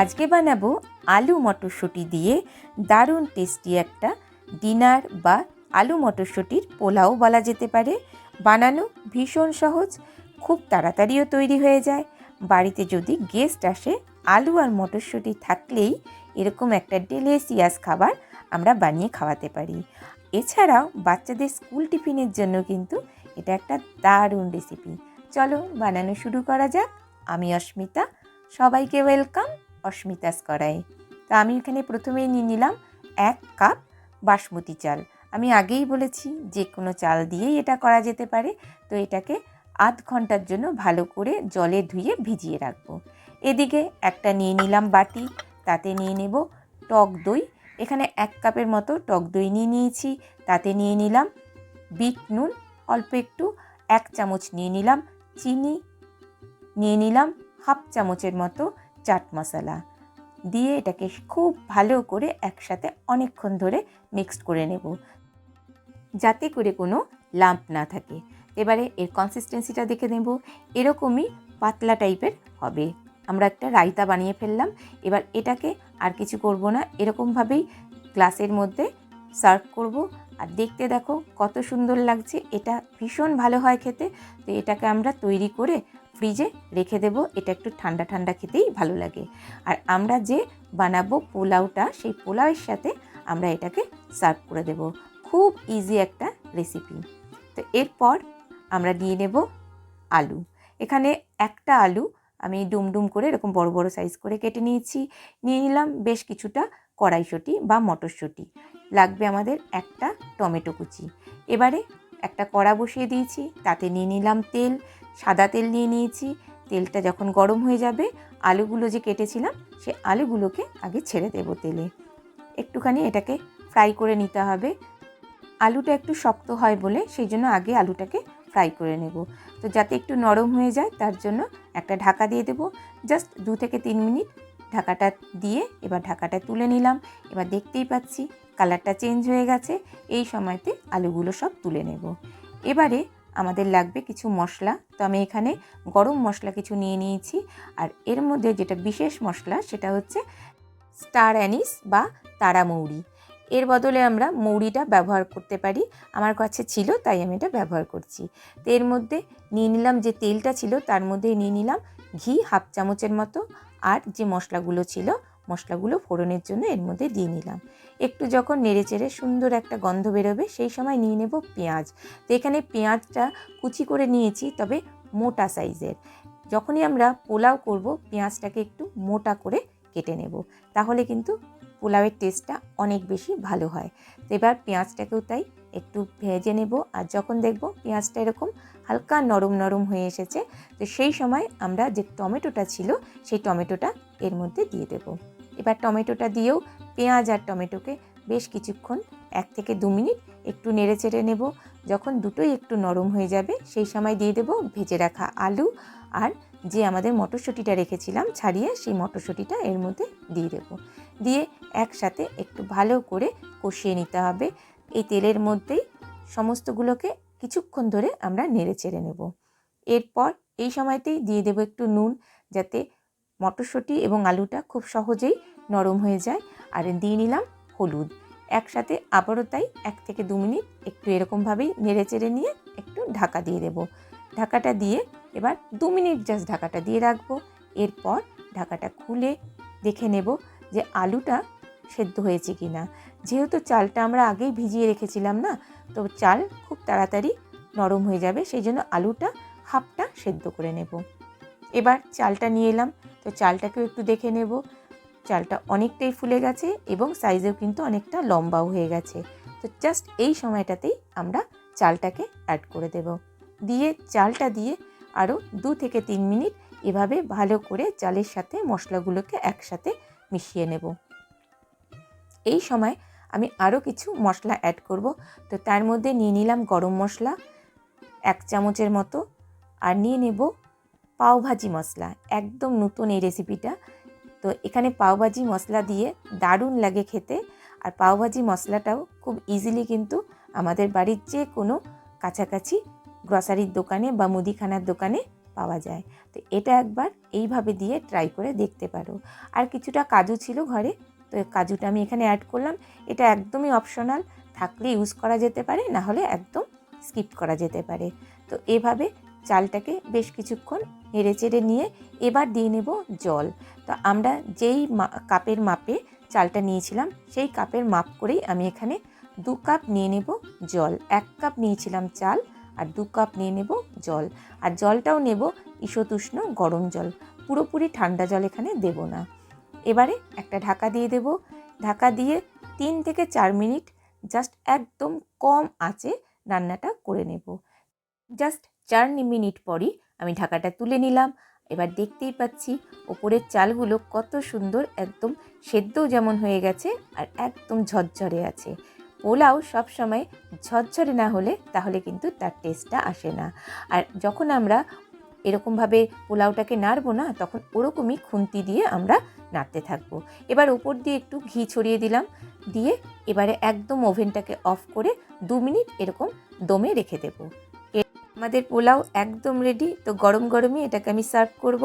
আজকে বানাবো আলু মটরশুঁটি দিয়ে দারুণ টেস্টি একটা ডিনার বা আলু মটরশুঁটির পোলাও বলা যেতে পারে। বানানো ভীষণ সহজ, খুব তাড়াতাড়িও তৈরি হয়ে যায়। বাড়িতে যদি গেস্ট আসে, আলু আর মটরশুঁটি থাকলেই এরকম একটা ডেলিসিয়াস খাবার আমরা বানিয়ে খাওয়াতে পারি। এছাড়াও বাচ্চাদের স্কুল টিফিনের জন্য কিন্তু এটা একটা দারুণ রেসিপি চলো বানানো শুরু করা যাক। আমি অস্মিতা, সবাইকে ওয়েলকাম অস্মিতাস করাই। তা আমি এখানে প্রথমেই নিয়ে নিলাম এক কাপ বাসমতি চাল। আমি আগেই বলেছি যে কোনো চাল দিয়েই এটা করা যেতে পারে। তো এটাকে আধ ঘণ্টার জন্য ভালো করে জলে ধুয়ে ভিজিয়ে রাখব। এদিকে একটা নিয়ে নিলাম বাটি, তাতে নিয়ে নেব টক দই। এখানে এক কাপের মতো টক দই নিয়ে নিয়েছি, তাতে নিয়ে নিলাম বিট নুন, অল্প একটু এক চামচ নিয়ে নিলাম চিনি, নিয়ে নিলাম হাফ চামচের মতো চাট মশলা দিয়ে এটাকে খুব ভালো করে একসাথে অনেকক্ষণ ধরে মিক্সড করে নেব যাতে করে কোনো লাম্প না থাকে। এবারে এর কনসিস্টেন্সিটা দেখে নেব। এরকমই পাতলা টাইপের হবে। আমরা একটা রায়তা বানিয়ে ফেললাম। এবার এটাকে আর কিছু করব না। এরকমভাবেই গ্লাসের মধ্যে সার্ভ করব। আর দেখতে দেখো কত সুন্দর লাগছে। এটা ভীষণ ভালো হয় খেতে। তো এটাকে আমরা তৈরি করে ফ্রিজে রেখে দেব, এটা একটু ঠান্ডা ঠান্ডা খেতেই ভালো লাগে। আর আমরা যে বানাবো পোলাওটা, সেই পোলাওয়ের সাথে আমরা এটাকে সার্ভ করে দেব। খুব ইজি একটা রেসিপি তো এরপর আমরা নিয়ে নেব আলু। এখানে একটা আলু আমি ডুমডুম করে এরকম বড় বড় সাইজ করে কেটে নিয়েছি। নিয়ে নিলাম বেশ কিছুটা কড়াইশুঁটি বা মটরশুঁটি। লাগবে আমাদের একটা টমেটো কুচি। এবারে একটা কড়া বসিয়ে দিয়েছি, তাতে নিয়ে নিলাম তেল। সাদা তেল নিয়ে নিয়েছি। তেলটা যখন গরম হয়ে যাবে, আলুগুলো যে কেটেছিলাম, সে আলুগুলোকে আগে ছেড়ে দেব তেলে। একটুখানি এটাকে ফ্রাই করে নিতে হবে। আলুটা একটু শক্ত হয় বলে সেই জন্য আগে আলুটাকে ফ্রাই করে নেব। তো যাতে একটু নরম হয়ে যায়, তার জন্য একটা ঢাকা দিয়ে দেব। জাস্ট দু থেকে তিন মিনিট ঢাকাটা দিয়ে এবার ঢাকাটা তুলে নিলাম। এবার দেখতেই পাচ্ছি, কালারটা চেঞ্জ হয়ে গেছে। এই সময়তে আলুগুলো সব তুলে নেব। এবারে আমাদের লাগবে কিছু মশলা। তো আমি এখানে গরম মশলা কিছু নিয়ে নিয়েছি। আর এর মধ্যে যেটা বিশেষ মশলা সেটা হচ্ছে স্টার অ্যানিস বা তারা মৌরি। এর বদলে আমরা মৌরিটা ব্যবহার করতে পারি। আমার কাছে ছিল, তাই আমি এটা ব্যবহার করছি। তো এর মধ্যে নিয়ে নিলাম যে তেলটা ছিল, তার মধ্যে নিয়ে নিলাম ঘি হাফ চামচের মতো। আর যে মশলাগুলো ছিল মশলাগুলো ফোড়নের জন্য এর মধ্যে দিয়ে নিলাম। একটু যখন নেড়ে চেড়ে সুন্দর একটা গন্ধ বেরোবে, সেই সময় নিয়ে নেব পেঁয়াজ। তো এখানে পেঁয়াজটা কুচি করে নিয়েছি, তবে মোটা সাইজের। যখনই আমরা পোলাও করব, পেঁয়াজটাকে একটু মোটা করে কেটে নেব। তাহলে কিন্তু পোলাওয়ের টেস্টটা অনেক বেশি ভালো হয়। তো এবার পেঁয়াজটাকেও তাই একটু ভেজে নেব আর যখন দেখব পেঁয়াজটা এরকম হালকা নরম নরম হয়ে এসেছে, তো সেই সময় আমরা যে টমেটোটা ছিল, সেই টমেটোটা এর মধ্যে দিয়ে দেব। এবার টমেটোটা দিয়েও পেঁয়াজ আর টমেটোকে বেশ কিছুক্ষণ, এক থেকে দু মিনিট একটু নেড়ে চেড়ে নেব। যখন দুটোই একটু নরম হয়ে যাবে, সেই সময় দিয়ে দেব ভেজে রাখা আলু আর যে আমাদের মটরশুঁটিটা রেখেছিলাম ছাড়িয়ে, সেই মটরশুঁটিটা এর মধ্যে দিয়ে দেব। দিয়ে একসাথে একটু ভালো করে কষিয়ে নিতে হবে। এই তেলের মধ্যেই সমস্তগুলোকে কিছুক্ষণ ধরে আমরা নেড়ে চেড়ে নেব। এরপর এই সময়তেই দিয়ে দেবো একটু নুন যাতে মটরশুঁটি এবং আলুটা খুব সহজেই নরম হয়ে যায়। আর দিয়ে নিলাম হলুদ। একসাথে আবারও তাই এক থেকে দু মিনিট একটু এরকমভাবেই নেড়ে চেড়ে নিয়ে একটু ঢাকা দিয়ে দেব। ঢাকাটা দিয়ে এবার দু মিনিট জাস্ট ঢাকাটা দিয়ে রাখব। এরপর ঢাকাটা খুলে দেখে নেব যে আলুটা সেদ্ধ হয়েছে কি না যেহেতু চালটা আমরা আগেই ভিজিয়ে রেখেছিলাম না, তো চাল খুব তাড়াতাড়ি নরম হয়ে যাবে, সেই জন্য আলুটা হাফটা সেদ্ধ করে নেব। এবার চালটা নিয়ে এলাম, তো চালটাকেও একটু দেখে নেব। চালটা অনেকটাই ফুলে গেছে এবং সাইজেও কিন্তু অনেকটা লম্বাও হয়ে গেছে। তো জাস্ট এই সময়টাতেই আমরা চালটাকে অ্যাড করে দেব। দিয়ে চালটা দিয়ে আরও দু থেকে তিন মিনিট এভাবে ভালো করে চালের সাথে মশলাগুলোকে একসাথে মিশিয়ে নেব। এই সময় আমি আরও কিছু মশলা অ্যাড করব। তো তার মধ্যে নিয়ে নিলাম গরম মশলা, এক চামচের মতো, আর নিয়ে নেব পাওভাজি মশলা, একদম নতুন এই রেসিপিটা তো এখানে পাওভাজি মশলা দিয়ে দারুণ লাগে খেতে, আর পাওভাজি মশলাটাও খুব ইজিলি কিন্তু আমাদের বাড়ির যে কোনো কাছাকাছি গ্রসারির দোকানে বা মুদিখানার দোকানে পাওয়া যায়। তো এটা একবার এইভাবে দিয়ে ট্রাই করে দেখতে পারো। আর কিছুটা কাজু ছিল ঘরে তো কাজুটা আমি এখানে অ্যাড করলাম। এটা একদমই অপশনাল থাকলে ইউজ করা যেতে পারে না হলে একদম স্কিপ করা যেতে পারে। তো এভাবে চালটাকে বেশ কিছুক্ষণ নেড়ে চেড়ে নিয়ে এবার দিয়ে নেব জল। তো আমরা যেই কাপের মাপে চালটা নিয়েছিলাম, সেই কাপের মাপ করেই আমি এখানে দু কাপ নিয়ে নেব জল। এক কাপ নিয়েছিলাম চাল আর দু কাপ নিয়ে নেব জল। আর জলটাও নেব ঈশতুষ্ণ গরম জল। পুরোপুরি ঠান্ডা জল এখানে দেব না। এবারে একটা ঢাকা দিয়ে দেব। ঢাকা দিয়ে তিন থেকে চার মিনিট জাস্ট একদম কম আঁচে রান্নাটা করে নেব। জাস্ট চার মিনিট পরই আমি ঢাকাটা তুলে নিলাম। এবার দেখতেই পাচ্ছি ওপরের চালগুলো কত সুন্দর একদম সেদ্ধ যেমন হয়ে গেছে আর একদম ঝরঝরে আছে। পোলাও সবসময় ঝরঝরে না হলে তাহলে কিন্তু তার টেস্টটা আসে না। আর যখন আমরা এরকমভাবে পোলাওটাকে নাড়বো না তখন ওরকমই খুন্তি দিয়ে আমরা নাড়তে থাকব। এবার উপর দিয়ে একটু ঘি ছড়িয়ে দিলাম। দিয়ে এবারে একদম ওভেনটাকে অফ করে দু মিনিট এরকম দমে রেখে দেব। আমাদের পোলাও একদম রেডি। তো গরম গরমই এটাকে আমি সার্ভ করব।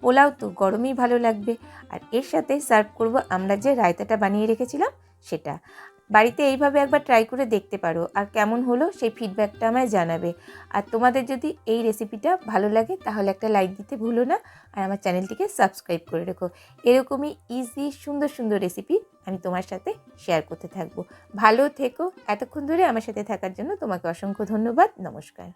পোলাও তো গরমই ভালো লাগবে। আর এর সাথে সার্ভ করব আমরা যে রায়তাটা বানিয়ে রেখেছিলাম সেটা। বাড়িতে এইভাবে একবার ট্রাই করে দেখতে পারো আর কেমন হলো সেই ফিডব্যাকটা আমায় জানাবে। আর তোমাদের যদি এই রেসিপিটা ভালো লাগে তাহলে একটা লাইক দিতে ভুলো না আর আমার চ্যানেলটিকে সাবস্ক্রাইব করে রেখো। এরকমই ইজি সুন্দর সুন্দর রেসিপি আমি তোমার সাথে শেয়ার করতে থাকব। ভালো থেকো। এতক্ষণ ধরে আমার সাথে থাকার জন্য তোমাকে অসংখ্য ধন্যবাদ। নমস্কার।